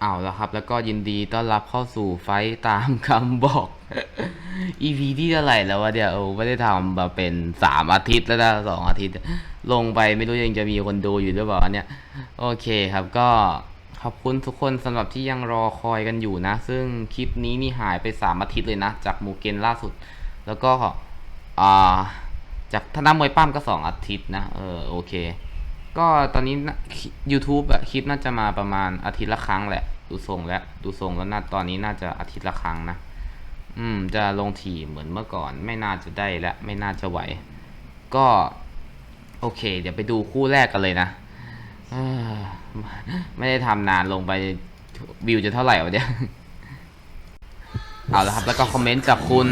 เอาแล้วครับ แล้วก็ยินดีต้อนรับเข้าสู่ไฟตามคำบอก EP ที่เท่าไหร่แล้ววะเดี๋ยวโอ้ไม่ได้ทำมาเป็นสามอาทิตย์แล้วนะสองอาทิตย์ ลงไปไม่รู้ยังจะมีคนดูอยู่หรือเปล่าเนี่ย โอเคครับก็ขอบคุณทุกคนสำหรับที่ยังรอคอยกันอยู่นะ ซึ่งคลิปนี้นี่หายไปสามอาทิตย์เลยนะ จากหมูเกนล่าสุด แล้วก็อ่าจากท่าน้ามวยปั้มก็สองอาทิตย์นะ เออโอเค ก็ตอนนี้ YouTube อะคลิปน่าจะมาประมาณอาทิตย์ละครั้งแหละ ดูทรงแล้ว ดูทรงแล้วน่าตอนนี้น่าจะอาทิตย์ละครั้งนะ อืม จะลงถี่เหมือนเมื่อก่อน ไม่น่าจะได้และไม่น่าจะไหว ก็ โอเค เดี๋ยวไปดูคู่แรกกันเลยนะไม่ได้ทำนานลงไปวิวจะเท่าไหร่วะเนี่ยเอาละครับ แล้วก็คอมเมนต์จากคุณ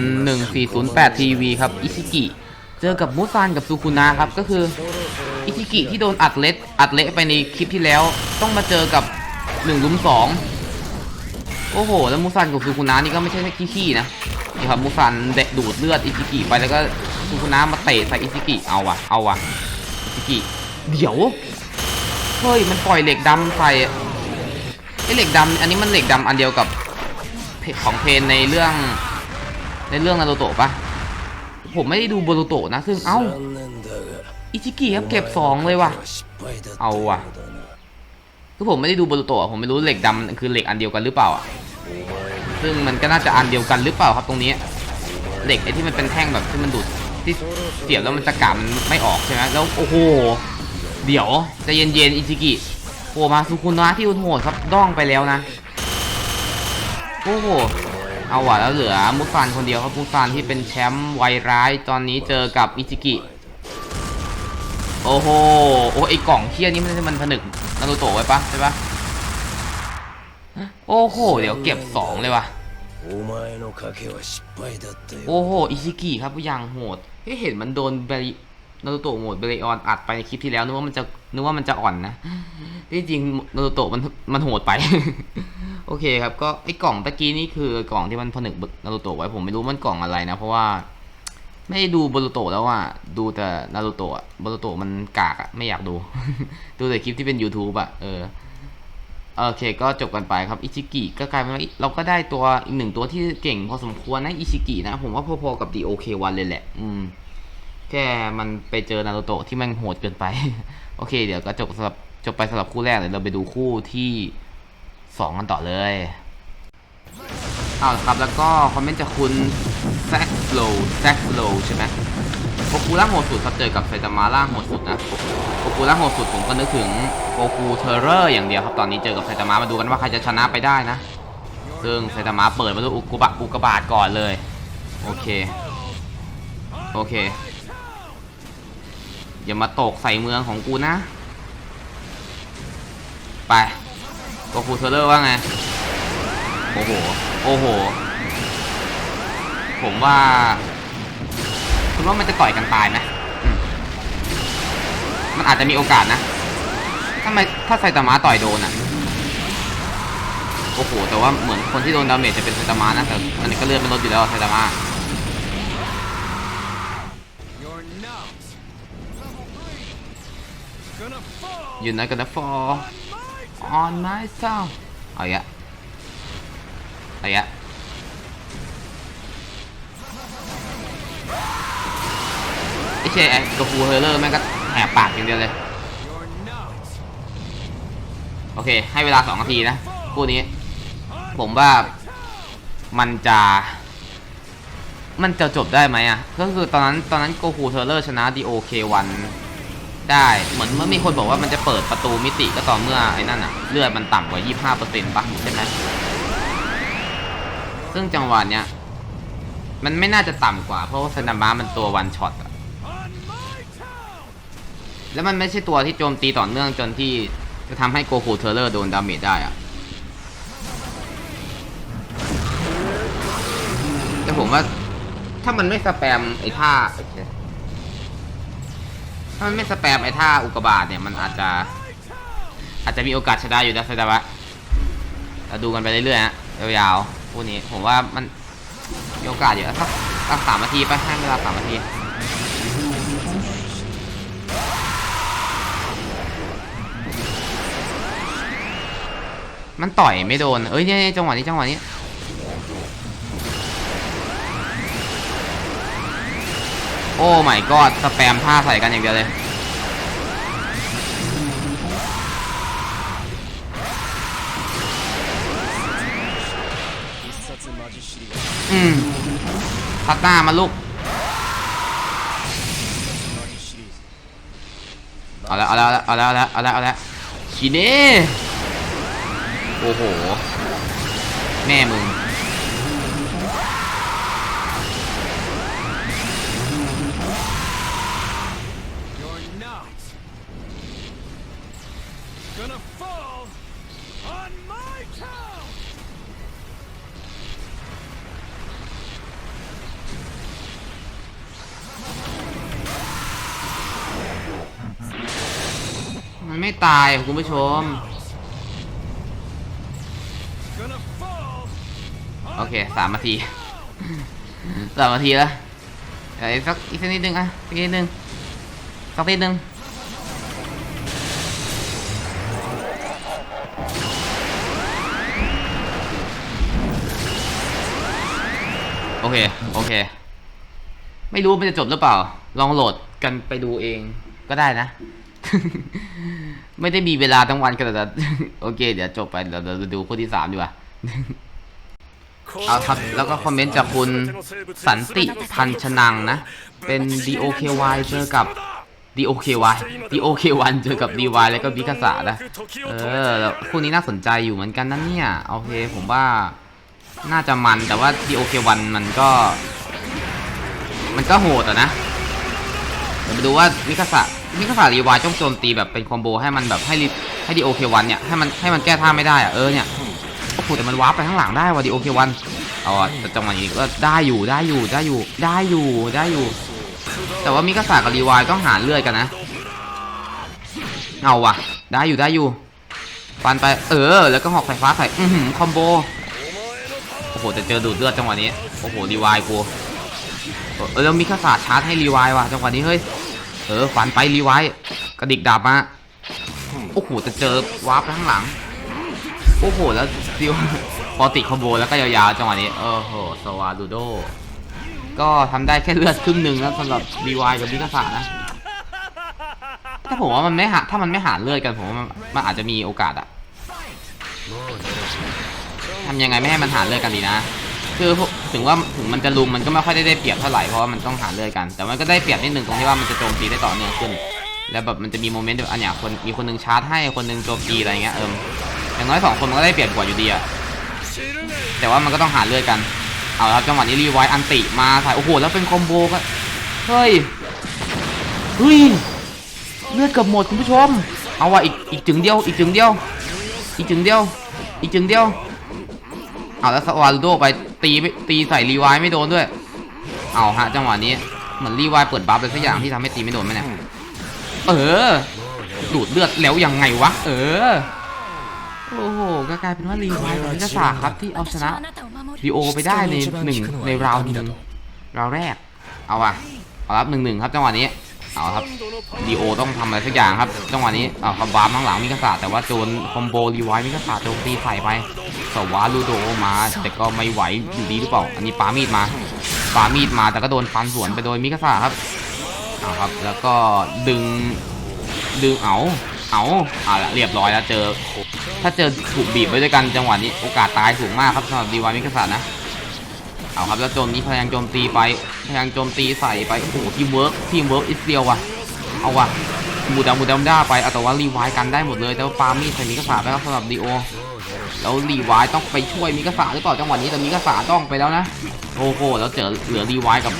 1408 TV ครับ อิชิกิ เจอกับมูซานกับซูคุนะครับ ก็คือ อิชิกิที่โดนอัดเละอัดเละไปในคลิปที่แล้ว ต้องมาเจอกับหนึ่งลุมสองโอ้โห แล้วมูซันกับซูคุนะนี่ก็ไม่ใช่แค่ขี้ๆนะนี่ครับมูซันเดะดูดเลือดอิชิกิไปแล้วก็ซูคุนะมาเตะใส่อิชิกิเอาวะเอาวะอิชิกิเดี๋ยวเฮ้ยมันปล่อยเหล็กดำใส่ไอเหล็กดำอันนี้มันเหล็กดำอันเดียวกับของเพนในเรื่อง ในเรื่องนารูโตะปะผมไม่ได้ดูโบรูโตะนะ ซึ่งเอ้า อิชิกิครับเก็บสองเลยว่ะ เอาว่ะ คือผมไม่ได้ดูบรูโตะผมไม่รู้เหล็กดำคือเหล็กอันเดียวกันหรือเปล่าอะ ซึ่งมันก็น่าจะอันเดียวกันหรือเปล่าครับตรงนี้ เหล็กไอ้ที่มันเป็นแท่งแบบที่มันดูดที่เสียบแล้วมันจะกามันไม่ออกใช่ไหมแล้วโอ้โห เดี๋ยวจะเย็นๆอิชิกิโผล่มาสุคุนะที่อุนโหดครับด้องไปแล้วนะ โอ้โหเอาว่ะแล้วเหลือมุซานคนเดียวครับมุซานที่เป็นแชมป์วัยร้ายตอนนี้เจอกับอิจิกิ โอ้โห โอ้ไอกล่องเทียนี่มันมันผนึกนารูโตะไว้ปะใช่ปะโอ้โห เดี๋ยวเก็บสองเลยวะโอ้โห อิชิกิครับย่างโหดเห็นมันโดนเบรนารูโตะโหมดเบริออนอัดไปในคลิปที่แล้วนึกว่ามันจะนึกว่ามันจะอ่อนนะที่จริงนารูโตะมันมันโหดไป โอเคครับ ก็ไอ้กล่องตะกี้นี่คือกล่องที่มันผนึกนารูโตะไว้ผมไม่รู้มันกล่องอะไรนะ เพราะว่า ไม่ได้ดูบรูโตะแล้วอะดูแต่นารูโตะบรูโตะมันกากอะไม่อยากดู ดูแต่คลิปที่เป็น YouTube อะเออโอเคก็จบกันไปครับอิชิกิก็กลายเป็นว่าเราก็ได้ตัวอีกหนึ่งตัวที่เก่งพอสมควรนะอิชิกินะ ผมว่าพอๆกับ DOK1 เควันเลยแหละ อืมแค่มันไปเจอนารูโตะที่มันโหดเกินไป โอเค เดี๋ยวก็จบสำหรับจบไปสำหรับคู่แรกเดี๋ยเราไปดูคู่ที่สองกันต่อเลยเอาครับแล้วก็คอมเมนต์จากคุณ แซกโลแซกโลใช่ไหมโกคูล่างโหดสุดครับเจอกับไซตามะล่างโหดสุดนะโกคูล่างโหดสุดผมก็นึกถึงโกคูเทอร์เรอร์อย่างเดียวครับตอนนี้เจอกับไซตามะมาดูกันว่าใครจะชนะไปได้นะ ซึ่งไซตามะเปิดมาด้วยอุกกาบะอุกบาตก่อนเลย โอเค โอเค อย่ามาตกใส่เมืองของกูนะ ไปโกคูเทอร์เรอร์ว่าไง โอ้โห โอ้โห ผมว่า คุณว่ามันจะต่อยกันตายไหมมันอาจจะมีโอกาสนะถ้าไมถ้าไซตามะต่อยโดนอะโอ้โหแต่ว่าเหมือนคนที่โดนดาเมจจะเป็นไซตามะนะแต่อันนี้ก็เลือดไม่ลดอยู่แล้วไซตามะ You're not gonna fall You're not gonna fall on myself เอาอีกอะเอาอีกอ ชยไอ้กระฟูเฮอร์เลอร์แม่งก็แหกปากอย่างเดียวเลย โอเค ให้เวลาสองนาทีนะคู่นี้ ผมว่ามันจะ มันจะจบได้ไหมอะ ก็คือตอนนั้นตอนนั้นโกคูเทอร์เลอร์ชนะดีโอเควันได้เหมือนเมื่อมีคนบอกว่ามันจะเปิดประตูมิติก็ต่อเมื่อไอ้นั่นอะเลือดมันต่ำกว่า 25%ปะใช่ไหมซึ่งจังหวะเนี้ย มันไม่น่าจะต่ำกว่าเพราะว่าซนามะมันตัววันช็อตอะ on my town. แล้วมันไม่ใช่ตัวที่โจมตีต่อเนื่องจนที่จะทำให้โกคูเทเลอร์โดนดาเมจได้อะแต่ผมว่าถ้ามันไม่สแปมไอ้ท่าถ้ามันไม่สแปมไอ้ท่าอุกบาตเนี่ยมันอาจจะ อาจจะมีโอกาสชนะอยู่นะไซดาวะเราดูกันไปเรื่อยๆฮะยาวๆคู่นี้ผมว่ามันมีโอกาสอยู่สักสักสามนาทีไปให้เวลาสามนาที มันต่อยไม่โดน เอ้ยเนี่ยเนี่ยจังหวะนี้จังหวะนี้ โอ้ my god สแปมท่าใส่กันอย่างเดียวเลย อืมพัดหน้ามาลูก เอาล้วเอาล้วเอาล้วเอาล้วเอาล้วเอาล้วชีเน่ โอ้โห แม่มึง You're not gonna fall on my town! มันไม่ตายคุณผู้ชม โอเคสามนาทีสามนาทีแล้วเดี๋ยวอีกสักอีกสักนิดนึงอะอีกนิดนึงสักนิดนึงโอเค โอเค ไม่รู้มันจะจบหรือเปล่า ลองโหลดกันไปดูเองก็ได้นะ ไม่ได้มีเวลาทั้งวันขนาดนั้นโอเค เดี๋ยวจบไปเดี๋ยวเราดูคู่ที่สามดีกว่า เอาครับแล้วก็คอมเมนต์จากคุณสันติพันชนังนะ เป็น DOKY เจอกับ DOKY DOK1 เจอกับ DY แล้วก็บิคาสะนะเออคู่นี้น่าสนใจอยู่เหมือนกันนั่นเนี่ยโอเคผมว่าน่าจะมันแต่ว่า DOK1 มันก็ มันก็โหดอะนะเดี๋ยวมาดูว่ามิคาสะมิคาสะรีวายต้องโจมตีแบบเป็นคอมโบให้มันแบบให้รีให้ DOK1 เนี่ยให้มันให้มันแก้ท่าไม่ได้อะเออเนี่ย โอ้โหแต่มันวาร์ปไปข้างหลังได้ว่ะดีโอเควันเอาอแต่จังหวะนี้ก็ได้อยู่ได้อยู่ได้อยู่ได้อยู่ได้อยู่ แต่ว่ามิกาสากับรีวายต้องหาเลือดกันนะ เอาว่ะ ได้อยู่ได้อยู่ฟันไปเออ แล้วก็หอกไฟฟ้าใส่อือหือคอมโบโอ้โหแต่เจอดูดเลือดจังหวะนี้โอ้โหรีวายกูเออแล้วมิกาสาชาร์จให้รีวายว่ะจังหวะนี้เฮ้ยเออฟันไปรีวายกระดิกดาบมาโอ้โหแต่เจอวาร์ปไปข้างหลัง โอ้โห แล้วดิวพอติดคอมโบแล้วก็ยาวๆจังหวะนี้เออโห สวาดูโด ก็ทำได้แค่เลือดครึ่งหนึ่งนะสำหรับ BY กับบิคาสานะ ถ้าผมว่ามันไม่หาถ้ามันไม่หาเลือดกันผมว่ามันอาจจะมีโอกาสอะทำยังไงไม่ให้มันหาเลือดกันดีนะ คือถึงว่าถึงมันจะลุมมันก็ไม่ค่อยได้ได้เปรียบเท่าไหร่เพราะว่ามันต้องหาเลือดกัน แต่มันก็ได้เปรียบนิดหนึ่งตรงที่ว่ามันจะโจมตีได้ต่อเนื่องขึ้น แล้วแบบมันจะมีโมเมนต์แบบอันเนี้ยคนมีคนหนึงชาร์จให้คนหนึงโจมตีอะไรเงี้ยเอิม อย่างน้อยสองคนมันก็ได้เปรียบกว่าอยู่ดีอะแต่ว่ามันก็ต้องหาเลือดกัน เอาละครับจังหวะนี้รีไวท์อันติมาใส่โอ้โหแล้วเป็นคอมโบก็เฮ้ยเฮ้ยเลือดเกือบหมดคุณผู้ชม เอาว่ะอีกอีกจึงเดียวอีกจึงเดียว อีกจึงเดียว อีกจึงเดียวเอาแล้วสวาลูโดไปตีไปตีใส่รีไวท์ไม่โดนด้วย เอาฮะจังหวะนี้เหมือนรีไวท์เปิดบัฟอะไรสักอย่างที่ทำให้ตีไม่โดนไหมเนี่ยเออดูดเลือดแล้วยังไงวะ เออ โอ้โหก็กลายเป็นว่ารีไวท์กับมิกาสาครับที่เอาชนะดีโอไปได้ในหนึ่งในราวหนึ่งราวแรก เอาว่ะเอาครับหนึ่งหนึ่งครับจังหวะนี้ เอาครับดีโอต้องทำอะไรสักอย่างครับ จังหวะนี้เอาคำบาร์ข้างหลังมิกาสาแต่ว่าโจนคอมโบรีไวท์มิกาสาโจมตีใส่ไปสวาลูโดมา แต่ก็ไม่ไหวอยู่ดีหรือเปล่า อันนี้ปามีดมาปามีดมาแต่ก็โดนฟันสวนไปโดยมิกาสาครับเอาครับ แล้วก็ดึงดึงเอา เอาเอาละเรียบร้อยแล้วเจอ ถ้าเจอถูกบีบไว้ด้วยกันจังหวะนี้โอกาสตายสูงมากครับสำหรับดีวามิกษัตนะ เอาครับแล้วโจมนี้พยายามโจมตีไป พยายามโจมตีใส่ไป โอ้โหทีมเวิร์กทีมเวิร์กอิสเรียวว่ะ เอาว่ะมูดามูดามด้าไปเอาแต่ว่ารีไวายกันได้หมดเลย แต่ว่าปามีดใส่มิกษัตไปครับสำหรับดีโอ แล้วรีไวายต้องไปช่วยมิกษัตหรือเปล่าจังหวะนี้แต่มิกษัตต้องไปแล้วนะ โอ้โหแล้วเจอเหลือรีไวายกับ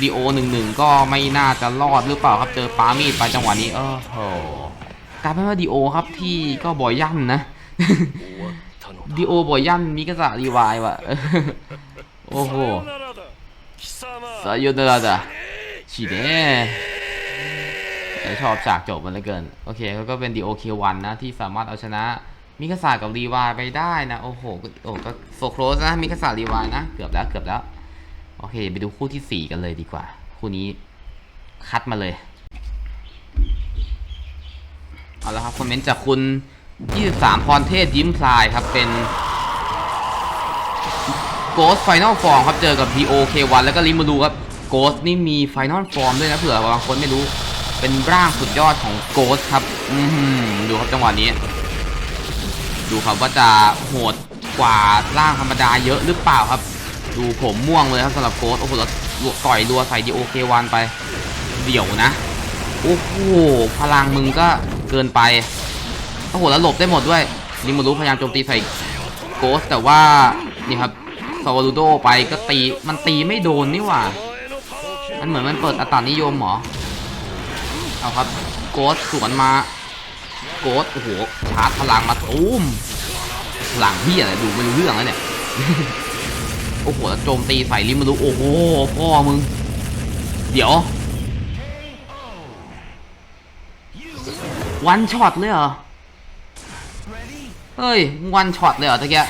ดีโอหนึ่งหนึ่งก็ไม่น่าจะรอดหรือเปล่าครับเจอปามีดไปจังหวะนี้เออโห กลายเป็นว่าดีโอครับที่ก็บ่อยย่ำนะดีโอบ่อยย่ำมิกาสะรีวายว่ะโอ้โหสายนราดะฉีดเน่ชอบฉากจบมันเหลือเกิน โอเคเขาก็เป็นดีโอเควันนะ ที่สามารถเอาชนะมิกาสะกับรีวายไปได้นะ โอ้โหโอ้ก็โซโครสนะมิกาสะรีวายนะ เกือบแล้วเกือบแล้ว โอเค ไปดูคู่ที่สี่กันเลยดีกว่า คู่นี้คัดมาเลย เอาละครับคอมเมนต์จากคุณ 23 พรเทพยิ้มพลายครับเป็น Ghost Final Form ครับเจอกับ DOK1 แล้วก็ริมูรูครับ Ghost นี่มี Final Form ด้วยนะเผื่อบางคนไม่รู้เป็นร่างสุดยอดของ Ghost ครับอืดูครับจังหวะนี้ ดูครับว่าจะโหดกว่าร่างธรรมดาเยอะหรือเปล่าครับ ดูผมม่วงเลยครับสำหรับโค้ดโอ้โหแล้วต่อยรัวใส่ดีโอเควันไป เดี๋ยวนะ โอ้โหพลังมึงก็ กินไปโอ้โหแล้วหลบได้หมดด้วยริมูรุพยายามโจมตีใส่โกสแต่ว่านี่ครับซาวารูโดไปก็ตีมันตีไม่โดนนี่หว่ามันเหมือนมันเปิดอัตานิยมหรอเอาครับโกสสวนมาโกสโอ้โหชาร์จพลังมาตุ้มพลังพี่อะไรดูไม่รู้เรื่องแล้วเนี่ยโอ้โหแล้วโจมตีใส่ริมาดูโอ้โหพ่อมึง เดี๋ยว วันช็อตเลยเหรอ เฮ้ยวันช็อตเลยเหรอตะเกีย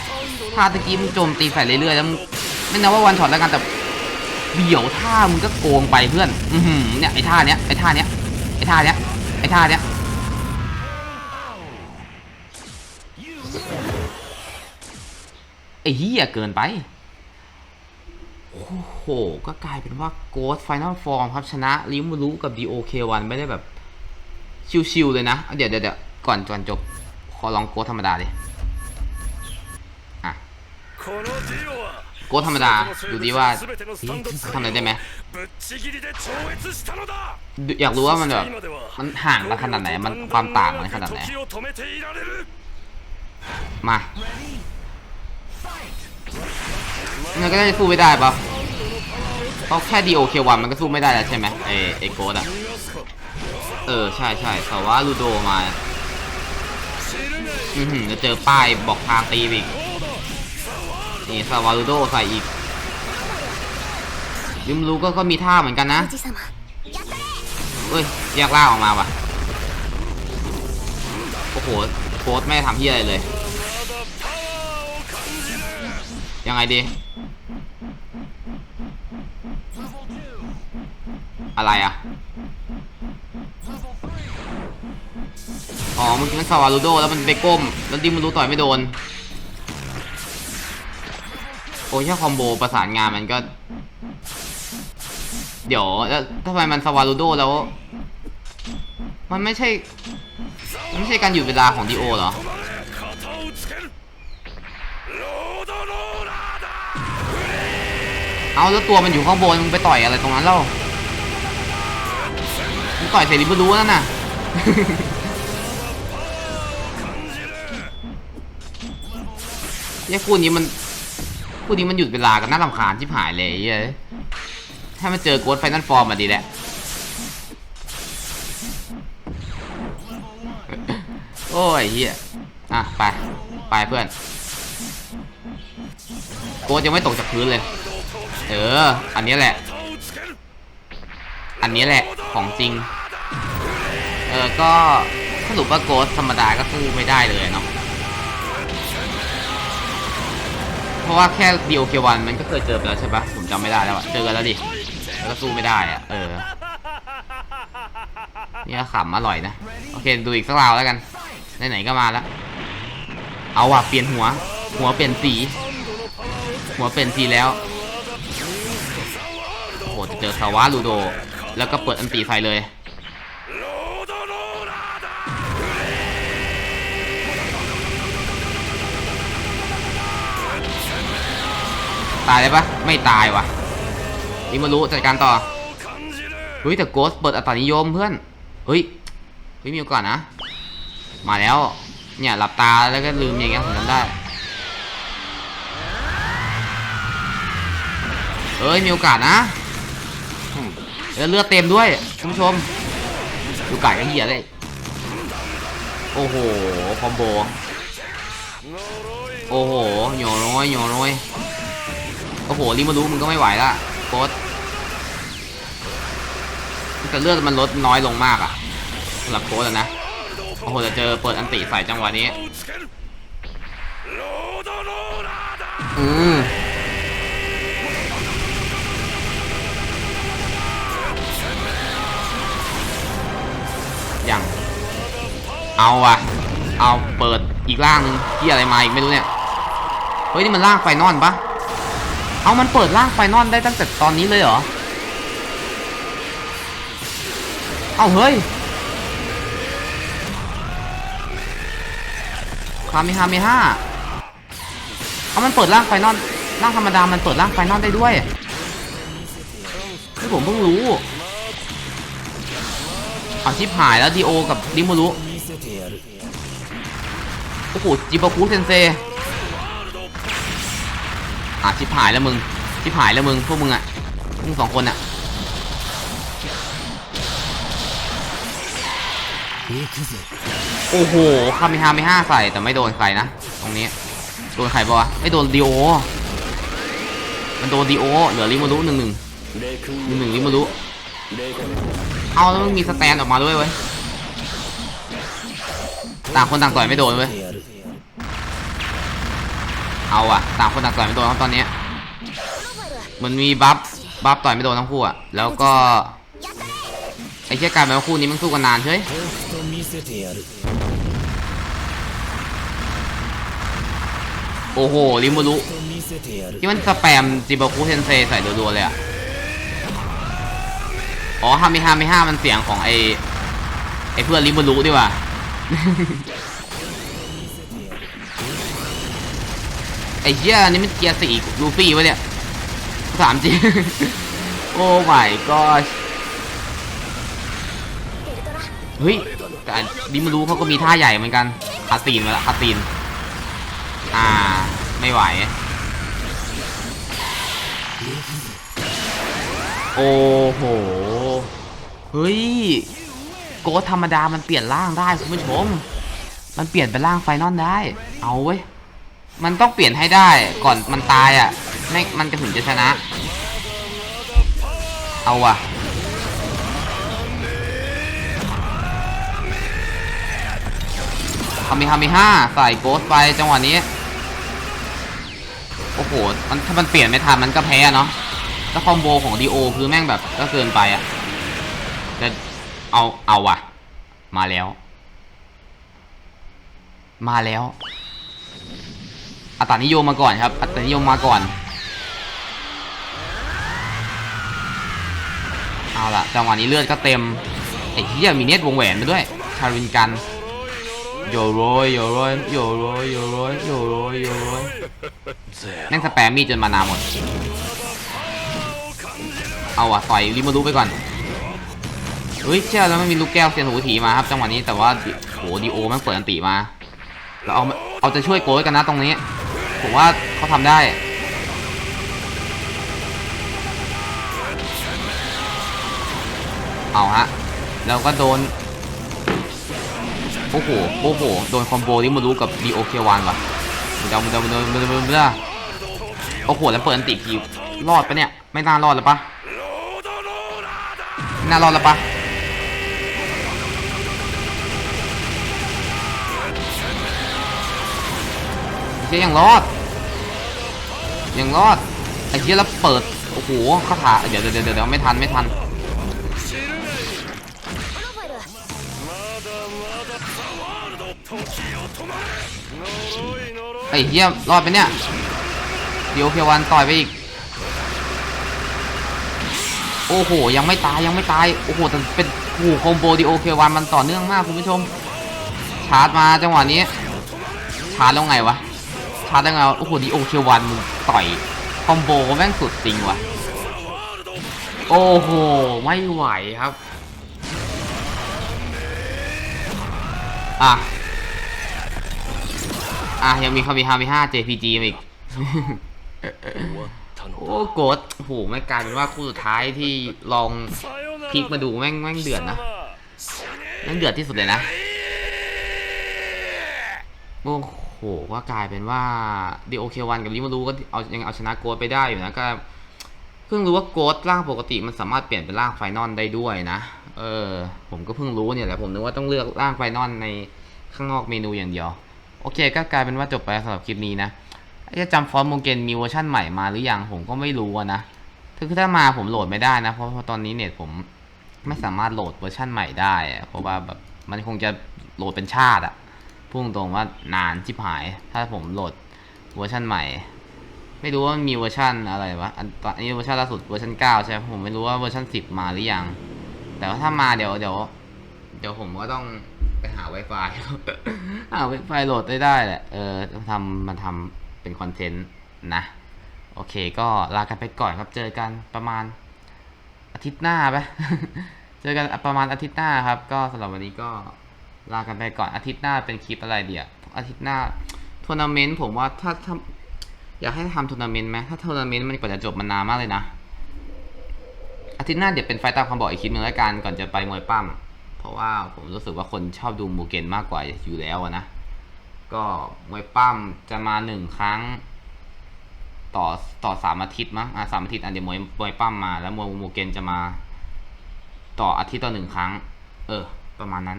ท่าตะกี้มึงโจมตีใส่เรื่อยๆแล้วมึงไม่นับว่าวันช็อตแล้วกันแต่เดี๋ยวท่ามึงก็โกงไปเพื่อน อือหือเนี่ยไอ้ท่าเนี้ยไอ้ท่าเนี้ยไอ้ท่าเนี้ยไอ้ท่าเนี้ยไอ้เหี้ยเกินไป โอ้โห ก็กลายเป็นว่า Ghost Final Form ครับชนะริมูรุกับ DOK1 ไม่ได้แบบ ชิวๆเลยนะ เดี๋ยวเดี๋ยวก่อนก่อนจบ ขอลองโกธรรมดาดิโกธรรมดา ดูดีว่าทำอะไรได้ไหมอยากรู้ว่ามันแบบมันห่างกันขนาดไหน มันความต่างมันขนาดไหน มามันก็ได้สู้ไม่ได้ปะเพราะแค่ดีโอเควันมันก็สู้ไม่ได้แล้วใช่ไหมเอเอโกดอะ เออใช่ใช่แต่ว่าลูโดมา อือหือจะเจอป้ายบอกทางตีอีก นี่สวารูโดใส่อีกยิมรู้ก็ก็มีท่าเหมือนกันนะเฮ้ยแยกล่าออกมาว่ะ โอ้โหโค้ดไม่ทำที่อะไรเลย ยังไงดี อะไรอะ อ๋อมันมันสวารูโดแล้วมันไปก้ม แล้วดิมันรู้ต่อยไม่โดน โอ้ยแค่คอมโบประสานงานมันก็ เดี๋ยวแล้วทำไมมันสวารูโดแล้ว มันไม่ใช่ไม่ใช่การหยุดเวลาของดิโอเหรอเอาแล้วตัวมันอยู่ข้างบนมึงไปต่อยอะไรตรงนั้นเล่ามึงต่อยเสรีบรู้นั่นน่ะ เนี่ยคู่นี้มันคู่นี้มันหยุดเวลากันน่าลำคาญที่หายเลยเอ้ยถ้ามันเจอโกดไฟนั่นฟอร์มมาดีแหละโอ้ยเฮียอะไปไปเพื่อนโกดยังไม่ตกจากพื้นเลย เออ อันนี้แหละ อันนี้แหละของจริง เออก็สรุปว่าโกดธรรมดาก็สู้ไม่ได้เลยเนาะ เพราะว่าแค่ดีโอเควันมันก็เคยเจอไปแล้วใช่ปะผมจำไม่ได้แล้วอะเจอกันแล้วดิแล้วก็สู้ไม่ได้อะเออนี่ก็ขำอร่อยนะโอเคดูอีกสักราวแล้วกันไหนๆก็มาแล้วเอาว่ะเปลี่ยนหัว หัวเปลี่ยนสี หัวเปลี่ยนสีแล้วโอ้โหจะเจอซาวาลูโด แล้วก็เปิดอันตีไฟเลย ตายได้ปะไม่ตายว่ะอิมารู้จัดการต่อเฮ้ยแต่โกสเปิดอัตรานิยมเพื่อนเฮ้ยเฮ้ยมีโอกาสนะ มาแล้วเนี่ยหลับตาแล้วก็ลืมอย่างเงี้ยผมจำได้เอ้ยมีโอกาสนะเลือดเต็มด้วยคุณผู้ชมดูไก่กันเหี้ยเลยโอ้โหคอมโบโอ้โหโยน้อยโยน้อย โอ้โหรีมารู้มึงก็ไม่ไหวละโค้ดแต่เลือดมันลดน้อยลงมากอะสำหรับโค้ดนะโอ้โหจะเจอเปิดอันติใส่จังหวะนี้อืมอย่างเอาอะเอาเปิดอีกร่างนึงที่อะไรมาอีกไม่รู้เนี่ย เฮ้ย นี่มันล่างไฟนอนปะ เอามันเปิดร่างไฟนอลได้ตั้งแต่ตอนนี้เลยเหรอ เอาเฮ้ยคาเมฮาเมฮ่าเอามันเปิดร่างไฟนอลร่างธรรมดา มันเปิดร่างไฟนอลได้ด้วยที่ผมเพิ่งรู้อาชิปหายแล้วดีโอกับดิโมรุโอ้โหจิบาคุเซนเซ อะชิปหายแล้วมึงชิปหายแล้วมึงพวกมึงอะมึงสองคนอะโอ้โหคามิฮาไม่ห้าใส่แต่ไม่โดนใครนะตรงนี้โดนใครปะวะไม่โดนดีโอมันโดนดีโอเหลือริมารุหนึ่งหนึ่งหนึ่งหนึ่งริมารุเอาแล้วมันมีสแตนออกมาด้วยเว้ยต่างคนต่างต่อยไม่โดนเว้ย เอาอะต่างคนต่างต่อยไม่โดนครับตอนนี้มันมีบัฟบัฟต่อยไม่โดนทั้งคู่อะแล้วก็ไอ้เชี่ยกายเป็นว่าคู่นี้มันสู้กันนานเฮ้ยโอ้โหริมูรุที่มันสแปมจิบาคุเซนเซใส่รัวๆเลยอะอ๋อฮามิฮามิฮามันเสียงของไอไอเพื่อนริมูรุดีกว่า ไอ้เชี่ยนี่มันเกียร์สี่ลูฟี่วะเนี่ยถามจริงโอ้ my gosh เฮ้ยแต่ดิมารู้เขาก็มีท่าใหญ่เหมือนกันคาตีนมาละคาตีน อ่า ไม่ไหว โอ้โห เฮ้ย โกธรรมดามันเปลี่ยนร่างได้คุณผู้ชม มันเปลี่ยนเป็นร่างไฟนอลได้ เอาเว้ย มันต้องเปลี่ยนให้ได้ก่อนมันตายอะไม่มันจะถึงจะชนะ เอาว่ะคามิฮามิห้าใส่โกสไปจังหวะนี้ โอ้โหมันถ้ามันเปลี่ยนไม่ทันมันก็แพ้เนาะแล้วคอมโบของดีโอคือแม่งแบบก็เกินไปอะจะเอาเอาว่ะ มาแล้ว มาแล้ว อัตานิยมมาก่อนครับ อัตานิยมมาก่อน เอาล่ะจังหวะนี้เลือดก็เต็มไอ้เหี้ยมีเน็ตวงแหวนมาด้วยชารินกันโยโรยโยโรยโยโรยโยโรยโยโรยโยโรยแม่งสแปมมีจนมานาหมด เอาว่ะต่อยริมารุไปก่อนเฮ้ยเชื่อแล้วไม่มีลูกแก้วเซียนหูถีมาครับจังหวะนี้แต่ว่าโหดีโอแม่งเปิดอันติมาเราเอาเอาจะช่วยโกยกันนะตรงนี้ ผมว่าเขาทำได้เอาฮะแล้วก็โดนโอ้โหโอ้โหโดนคอมโบที่มารู้กับดีโอเควานว่ะมึงดามึงดามึงดามึงดามึงดาโอ้โหแล้วเปิดอันติคีรอดปะเนี่ยไม่น่ารอดแล้วปะน่ารอดแล้วปะ ยยังรอด ยังรอดไอ้เฮียแล้วเปิดโอ้โหคาถาเดี๋ยวเดี๋ยวเดี๋ยวไม่ทันไม่ทันไอ้เฮียรอดไปเนี่ยเดี๋ยวเพียวันต่อยไปอีกโอ้โห ยังไม่ตายยังไม่ตาย โอ้โหแต่เป็นหูคอมโบดีโอเควันมันต่อเนื่องมากคุณผู้ชม ชาร์จมาจังหวะนี้ ชาร์จลงไงวะาร์จแรงเโอ้โหดีโอเควันต่อยคอมโบแม่งสุดจริงว่ะ โอ้โห ไม่ไหวครับ อะ อะ ยังมีคามีฮามีห้า JPG อีก โอ้โกดโหไม่กลายเป็นว่าคู่สุดท้ายที่ลองพลิกมาดูแม่งแม่งเดือดนะแม่งเดือดที่สุดเลยนะ โอ้ ก็กลายเป็นว่าดีโอเควันกับลิมารูก็เอายังเอาชนะโกดไปได้อยู่นะก็เพิ่งรู้ว่าโกดร่างปกติมันสามารถเปลี่ยนเป็นร่างไฟนอลได้ด้วยนะ เออ ผมก็เพิ่งรู้เนี่ยแหละผมนึกว่าต้องเลือกร่างไฟนอลในข้างนอกเมนูอย่างเดียว โอเค ก็กลายเป็นว่าจบไปสำหรับคลิปนี้นะจะจำฟอนต์โมเกนมีเวอร์ชั่นใหม่มาหรือยังผมก็ไม่รู้นะคือถ้ามาผมโหลดไม่ได้นะ เพราะตอนนี้เน็ตผมไม่สามารถโหลดเวอร์ชั่นใหม่ได้อะเพราะว่าแบบมันคงจะโหลดเป็นชาติอะ พุ่งตรงว่านานชิบหาย ถ้าผมโหลดเวอร์ชันใหม่ ไม่รู้ว่ามีเวอร์ชันอะไรวะ อันนี้เวอร์ชันล่าสุดเวอร์ชันเก้าใช่ไหมผมไม่รู้ว่าเวอร์ชันสิบมาหรือยัง แต่ว่าถ้ามาเดี๋ยวเดี๋ยวเดี๋ยวผมก็ต้องไปหา Wi-Fi หา Wi-Fi โหลดได้ได้แหละ เออทำมาทำเป็นคอนเทนต์นะ โอเค ก็ลากันไปก่อนครับ เจอกันประมาณอาทิตย์หน้าไป เจอกันประมาณอาทิตย์หน้าครับ ก็สำหรับวันนี้ก็ ลากันไปก่อนอาทิตย์หน้าเป็นคลิปอะไรเดียวอาทิตย์หน้าทัวร์นาเมนต์ผมว่าถ้าถ้าอยากให้ทำทัวร์นาเมนต์ไหมถ้าทัวร์นาเมนต์มันกว่าจะจบมันนานมากเลยนะ อาทิตย์หน้าเดี๋ยวเป็นไฟตามคำบอกอีกคลิปหนึ่งแล้วกันก่อนจะไปมวยปั้มเพราะว่าผมรู้สึกว่าคนชอบดูมูเกนมากกว่าอยู่แล้วนะ ก็มวยปั้มจะมาหนึ่งครั้ง ต่อต่อสามอาทิตย์มั้งอะสามอาทิตย์อันเดี๋ยวมวยมวยปั้มมาแล้วมวยมูเกนจะมา ต่ออาทิตย์ต่อหนึ่งครั้ง เออ ประมาณนั้น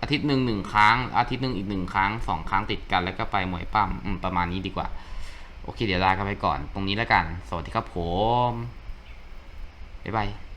อาทิตย์หนึ่งหนึ่งครั้ง อาทิตย์หนึ่งอีกหนึ่งครั้งสองครั้งติดกันแล้วก็ไปมวยปั้มอืมประมาณนี้ดีกว่า โอเคเดี๋ยวลากันไปก่อน ตรงนี้แล้วกัน สวัสดีครับผมบ๊ายบาย